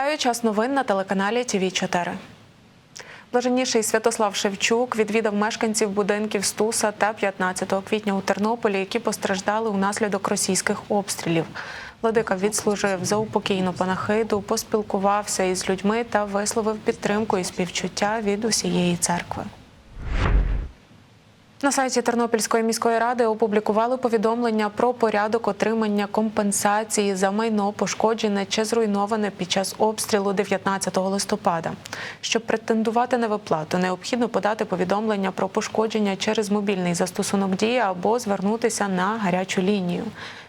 Вітаю час новин на телеканалі ТВ 4 Блаженніший Святослав Шевчук відвідав мешканців будинків Стуса та 15 квітня у Тернополі, які постраждали унаслідок російських обстрілів. Владика відслужив за упокійну панахиду, поспілкувався із людьми та висловив підтримку і співчуття від усієї церкви. На сайті Тернопільської міської ради опублікували повідомлення про порядок отримання компенсації за майно пошкоджене чи зруйноване під час обстрілу 19 листопада. Щоб претендувати на виплату, необхідно подати повідомлення про пошкодження через мобільний застосунок дія або звернутися на гарячу лінію.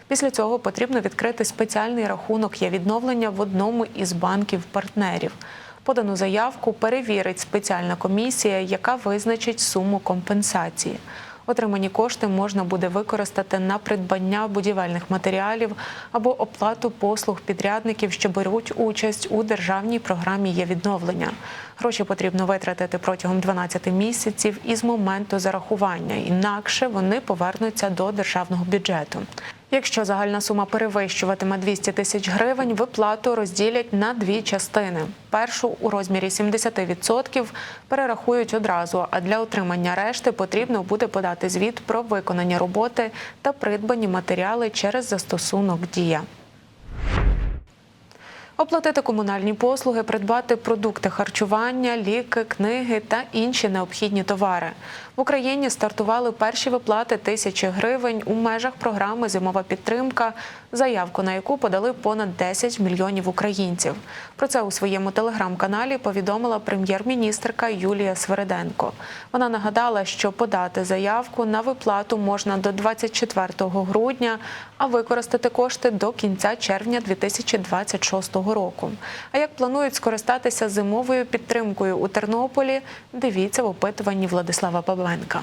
Після цього потрібно відкрити спеціальний рахунок є відновлення в одному із банків партнерів. Подану заявку перевірить спеціальна комісія, яка визначить суму компенсації. Отримані кошти можна буде використати на придбання будівельних матеріалів або оплату послуг підрядників, що беруть участь у державній програмі є відновлення. Гроші потрібно витратити протягом 12 місяців із моменту зарахування, інакше вони повернуться до державного бюджету. Якщо загальна сума перевищуватиме 200 тисяч гривень, виплату розділять на дві частини. Першу у розмірі 70% перерахують одразу, а для отримання решти потрібно буде подати звіт про виконані роботи та придбані матеріали через застосунок Дія. Оплатити комунальні послуги, придбати продукти харчування, ліки, книги та інші необхідні товари. В Україні стартували перші виплати тисячі гривень у межах програми Зимова підтримка, заявку на яку подали понад 10 мільйонів українців. Про це у своєму телеграм-каналі повідомила прем'єр-міністрка Юлія Свериденко. Вона нагадала, що подати заявку на виплату можна до 24 грудня, а використати кошти до кінця червня 2026 року. А як планують скористатися зимовою підтримкою у Тернополі? Дивіться в опитуванні Владислава Павленка.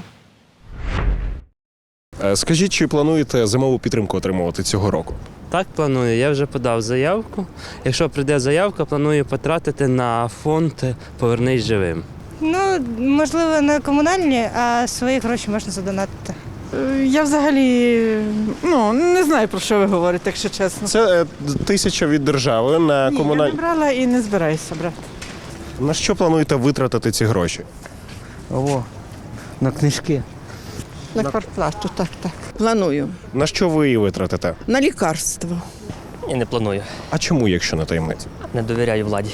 Е, Скажіть, чи плануєте зимову підтримку отримувати цього року? Так, планую. Я вже подав заявку. Якщо прийде заявка, планую потратити на фонд Повернись живим. Ну, можливо, не комунальні, а свої гроші можна задонатити. Е, Я взагалі ну, не знаю, про що ви говорите, якщо чесно. Це е, тисяча від держави на Ні, я не брала і не збираюся брати. На що плануєте витратити ці гроші? О, на книжки. На квартплату, так, так. Планую. На що ви її витратите? На лікарство. Ні, не планую. А чому, якщо не таємниця? Не довіряю владі.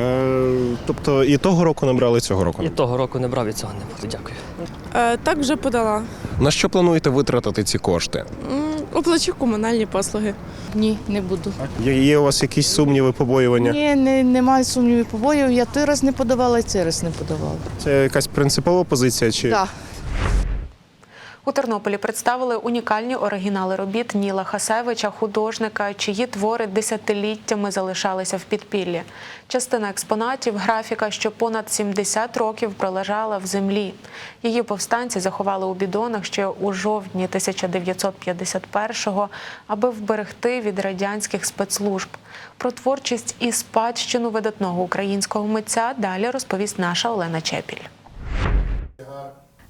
Е, тобто і того року не брали, і цього року. І того року не брав і цього не буду. Дякую. Е, Так вже подала. На що плануєте витратити ці кошти? Оплачу комунальні послуги. Ні, не буду. Є, є у вас якісь сумніви, побоювання? Ні, не, немає сумнівів побоїв. Я той раз не подавала, і цей раз не подавала. Це якась принципова позиція? Чи Так. У Тернополі представили унікальні оригінали робіт Ніла Хасевича, художника, чиї твори десятиліттями залишалися в підпіллі. Частина експонатів графіка, що понад 70 років пролежала в землі. Її повстанці заховали у бідонах ще у жовтні 1951-го, аби вберегти від радянських спецслужб. Про творчість і спадщину видатного українського митця далі розповість наша Олена Чепіль.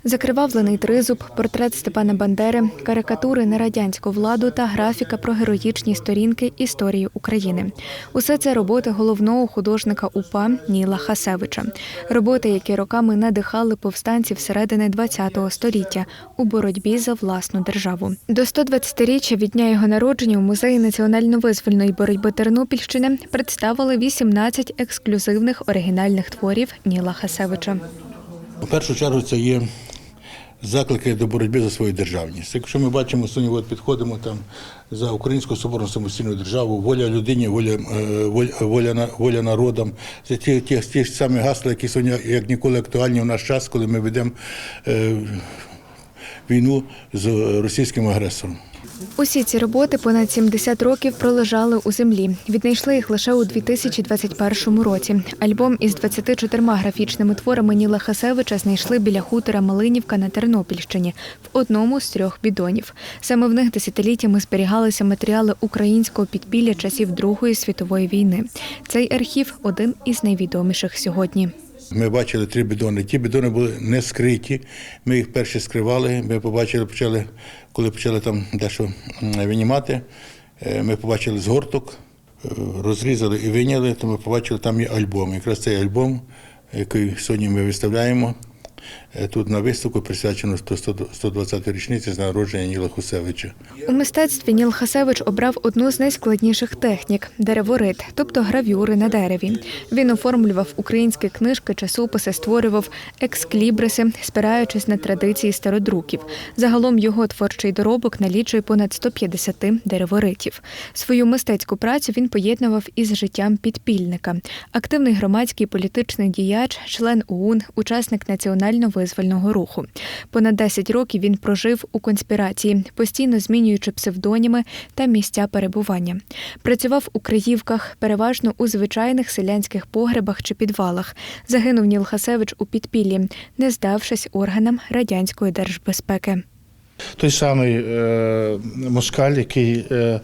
Закривавлений тризуб, портрет Степана Бандери, карикатури на радянську владу та графіка про героїчні сторінки історії України. Усе це роботи головного художника УПА Ніла Хасевича. Роботи, які роками надихали повстанців середини ХХ століття у боротьбі за власну державу. До 120-річчя від дня його народження у музеї національно-визвольної боротьби Тернопільщини представили 18 ексклюзивних оригінальних творів Ніла Хасевича. В першу чергу це є заклики до боротьби за свою державність. Якщо ми бачимо, сьогодні от підходимо там за українську соборну самостійну державу, воля людині, воля, е, воля, воля, воля народам. Це ті, ті, ті ж самі гасла, які сьогодні як ніколи актуальні в наш час, коли ми ведемо е, війну з російським агресором. Усі ці роботи понад 70 років пролежали у землі. Віднайшли їх лише у 2021 році. Альбом із 24 графічними творами Ніла Хасевича знайшли біля хутора Малинівка на Тернопільщині в одному з трьох бідонів. Саме в них десятиліттями зберігалися матеріали українського підпілля часів Другої світової війни. Цей архів один із найвідоміших сьогодні. Ми бачили три бідони. Ті бідони були не скриті. Ми їх перші скривали. Ми побачили, почали, коли почали там дещо винімати, е, ми побачили згорток е, розрізали і виняли, то ми побачили, там є альбом. Якраз цей альбом, який сьогодні ми виставляємо. Е, Тут на виставку присвячено 120-ї річниці з народження Ніла Хусевича. У мистецтві Ніл Хасевич обрав одну з найскладніших технік дереворит, тобто гравюри на дереві. Він оформлював українські книжки, часописи, створював ексклібриси, спираючись на традиції стародруків. Загалом його творчий доробок налічує понад 150 дереворитів. Свою мистецьку працю він поєднував із життям підпільника. Активний громадський політичний діяч, член ОУН, учасник національно-визвольного руху. Понад 10 років він прожив у конспірації, постійно змінюючи псевдоніми та місця перебування. Працював у Криївках, переважно у звичайних селянських погребах чи підвалах. Загинув Ніл Хасевич у підпіллі, не здавшись органам радянської держбезпеки. Той самий е, москаль, який е,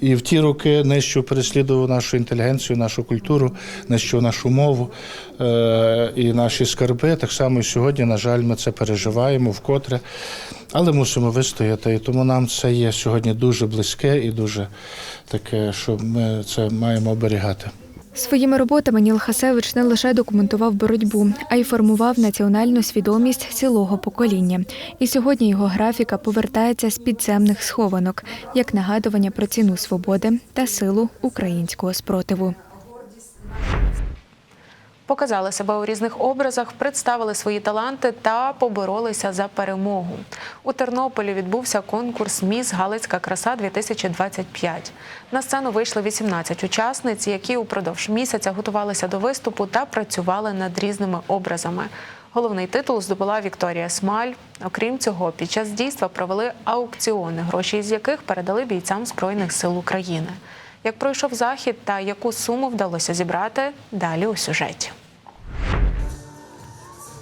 і в ті роки нищив, переслідував нашу інтелігенцію, нашу культуру, нищив нашу мову е, і наші скарби. Так само і сьогодні, на жаль, ми це переживаємо вкотре, але мусимо вистояти. І тому нам це є сьогодні дуже близьке і дуже таке, що ми це маємо оберігати. Своїми роботами Ніл Хасевич не лише документував боротьбу, а й формував національну свідомість цілого покоління. І сьогодні його графіка повертається з підземних схованок як нагадування про ціну свободи та силу українського спротиву. Показали себе у різних образах, представили свої таланти та поборолися за перемогу. У Тернополі відбувся конкурс Міс Галицька краса 2025 На сцену вийшли 18 учасниць, які упродовж місяця готувалися до виступу та працювали над різними образами. Головний титул здобула Вікторія Смаль. Окрім цього, під час дійства провели аукціони, гроші з яких передали бійцям Збройних сил України. Як пройшов захід та яку суму вдалося зібрати, далі у сюжеті.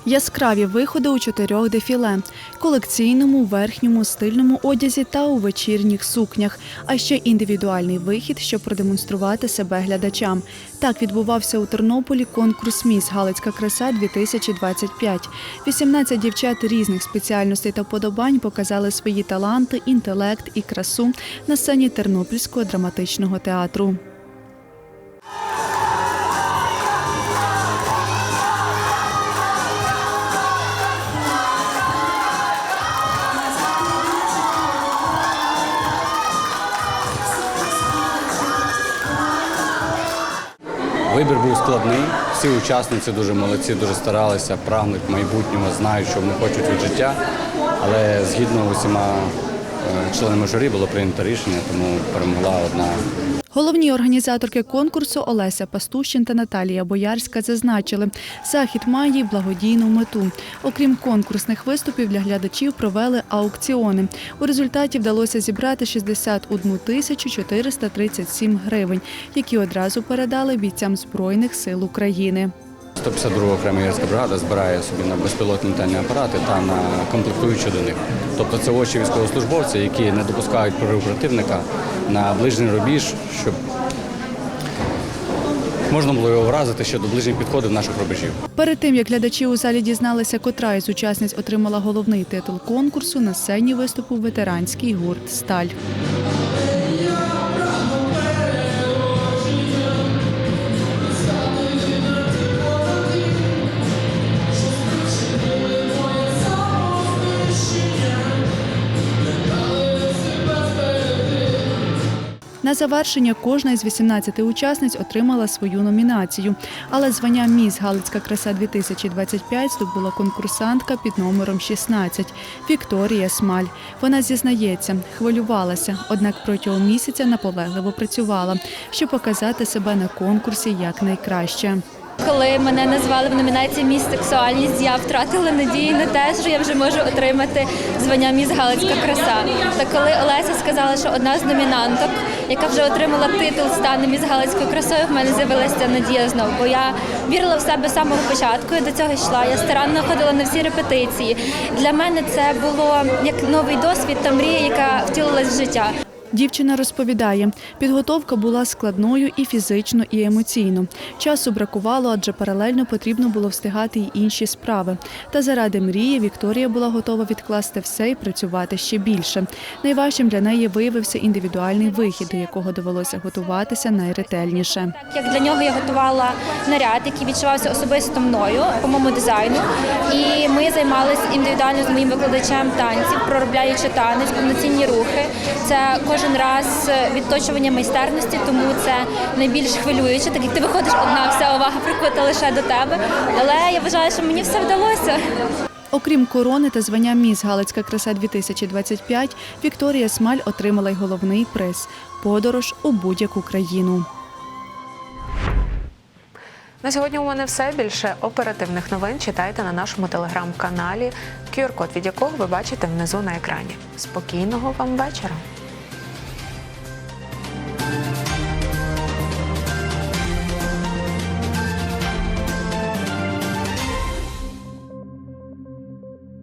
Яскраві виходи у чотирьох дефіле: колекційному, верхньому, стильному одязі та у вечірніх сукнях, а ще індивідуальний вихід, щоб продемонструвати себе глядачам. Так відбувався у Тернополі конкурс Міс Галицька краса 2025 18 дівчат різних спеціальностей та подобань показали свої таланти, інтелект і красу на сцені Тернопільського драматичного театру. Вибір був складний. Всі учасниці дуже молодці, дуже старалися, прагнуть майбутнього, знають, що вони хочуть від життя. Але згідно усіма е, членами журі було прийнято рішення, тому перемогла одна Головні організаторки конкурсу Олеся Пастущин та Наталія Боярська зазначили, захід має благодійну мету. Окрім конкурсних виступів для глядачів провели аукціони. У результаті вдалося зібрати 61 тисячу 437 гривень, які одразу передали бійцям Збройних сил України. 152 окрема гірська бригада збирає собі на безпілотні літальні апарати та на комплектуючі до них. Тобто це очі військовослужбовця, які не допускають прориву противника на ближній рубіж, щоб можна було його вразити ще до ближніх підходів наших рубежів. Перед тим як глядачі у залі дізналися, котра із учасниць отримала головний титул конкурсу, на сцені виступив ветеранський гурт Сталь. Завершення кожна із 18 учасниць отримала свою номінацію. Але звання Міс Галицька краса 2025 здобула конкурсантка під номером 16 Вікторія Смаль. Вона зізнається, хвилювалася, однак протягом місяця наполегливо працювала, щоб показати себе на конкурсі як найкраще. Коли мене назвали в номінації Міс сексуальність, я втратила надії на те, що я вже можу отримати звання Міс Галицька краса. Та коли Олеся сказала, що одна з номінанток, яка вже отримала титул стане Міс Галицькою красою, в мене з'явилася надія знову. Бо я вірила в себе з самого початку. Я до цього йшла. Я старанно ходила на всі репетиції. Для мене це було як новий досвід та мрія, яка втілилась в життя. Дівчина розповідає, підготовка була складною і фізично, і емоційно. Часу бракувало, адже паралельно потрібно було встигати й інші справи. Та заради мрії Вікторія була готова відкласти все і працювати ще більше. Найважчим для неї виявився індивідуальний вихід, до якого довелося готуватися найретельніше. Як для нього я готувала наряд, який відчувався особисто мною по моєму дизайну. І ми займалися індивідуально з моїм викладачем танців, проробляючи танець, повноцінні рухи. Це кожен раз відточування майстерності, тому це найбільш хвилююче, так як ти виходиш одна, вся увага прикута лише до тебе. Але я вважаю, що мені все вдалося. Окрім корони та звання Міс Галицька краса 2025, Вікторія Смаль отримала й головний приз подорож у будь-яку країну. На сьогодні у мене все більше оперативних новин читайте на нашому телеграм-каналі, QR-код від якого ви бачите внизу на екрані. Спокійного вам вечора!